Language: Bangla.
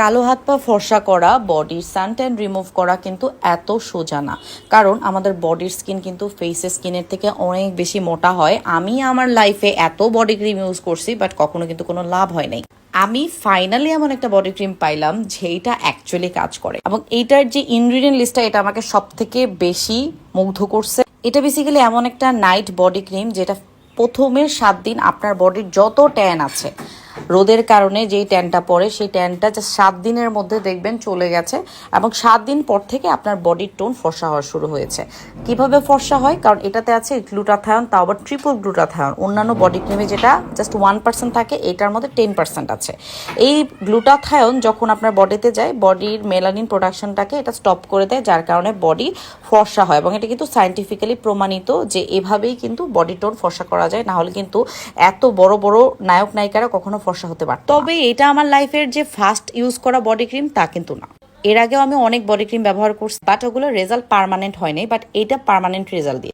কালো হাত পা ফর্সা করা বডির সানট্যান রিমুভ করা কিন্তু এত সোজা না। কারণ আমাদের বডির স্কিন কিন্তু ফেসের স্কিনের থেকে অনেক বেশি মোটা হয়। আমি আমার লাইফে এত বডি ক্রিম ইউজ করছি বাট কখনো কিন্তু কোনো লাভ হয় নাই। আমি ফাইনালি এমন একটা বডি ক্রিম পাইলাম যেটা অ্যাকচুয়ালি কাজ করে। এবং এইটার যে ইনগ্রিডিয়েন্ট লিস্টটা এটা আমাকে সব থেকে বেশি মুগ্ধ করছে। এটা বেসিক্যালি এমন একটা নাইট বডি ক্রিম যেটা প্রথমের সাত দিন আপনার বডির যত ট্যান আছে রোদের কারণে যেই ট্যানটা পড়ে, সেই ট্যানটা জাস্ট সাত দিনের মধ্যে দেখবেন চলে গেছে এবং সাত দিন পর থেকে আপনার বডির টোন ফর্সা হওয়া শুরু হয়েছে। কীভাবে ফর্সা হয়? কারণ এটাতে আছে গ্লুটাথায়ন তাও আবার ট্রিপল গ্লুটাথায়ন অন্যান্য বডি ক্রিমে যেটা জাস্ট ওয়ান পার্সেন্ট থাকে, এটার মধ্যে টেন পার্সেন্ট আছে। এই গ্লুটাথায়ন যখন আপনার বডিতে যায়, বডির মেলানিন প্রোডাকশনটাকে এটা স্টপ করে দেয়, যার কারণে বডি ফর্সা হয় এবং এটা কিন্তু সাইন্টিফিক্যালি প্রমাণিত যে এভাবেই কিন্তু বডি টোন ফর্সা করা যায়। না হলে কিন্তু এত বড় বড় নায়ক নায়িকারা কখনো ফর্সা হতে পারে তবে এটা আমার লাইফের যে ফার্স্ট ইউজ করা বডি ক্রিম তা কিন্তু না। এর আগেও আমি অনেক বডি ক্রিম ব্যবহার করছি। বাট ওগুলো রেজাল্ট পারমানেন্ট হয়নি বাট এটা পারমানেন্ট রেজাল্ট দিয়ে